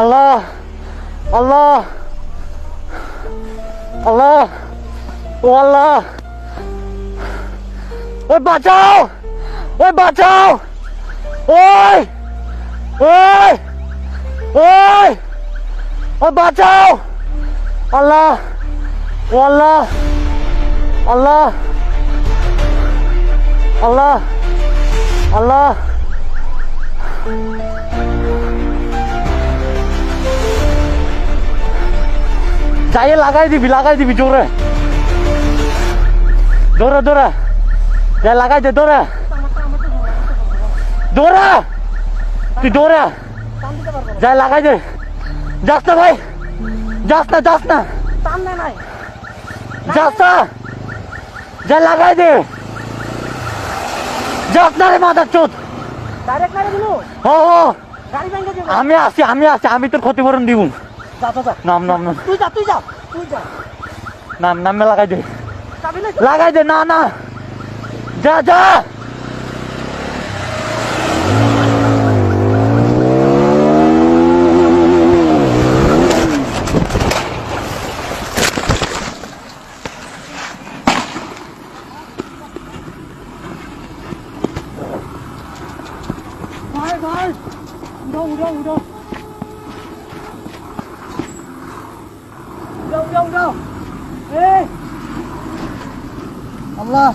আল্লাহ আল্লাহ আল্লাহ, ও আল্লাহ। ওই বাঁচাও ওই বাঁচাও। ওই ওই ওই ওই বাঁচাও। আল্লাহ, ও আল্লাহ আল্লাহ আল্লাহ আল্লাহ। যাই লাগাই দিবি লাগাই দিবি জোরে। দৌড়া দৌড়া। যাই লাগাই দে দৌড়া। দৌড়া। তুই দৌড়া। যাই লাগাই দে। যাস না ভাই। যাস না যাস না। যাস না। যাই লাগাই দে। যাস না রে মাথার চোদ। ও আমি আছি আমি আছি আমি তোর ক্ষতিপূরণ দিব। যা যা যা। নাম নাম নাম। তুই যা তুই যা। তুই যা নাম নামে লাগাই দে যাবি না লাগাই দে না না যা যা đâu đâu. Đâu ê. Ông la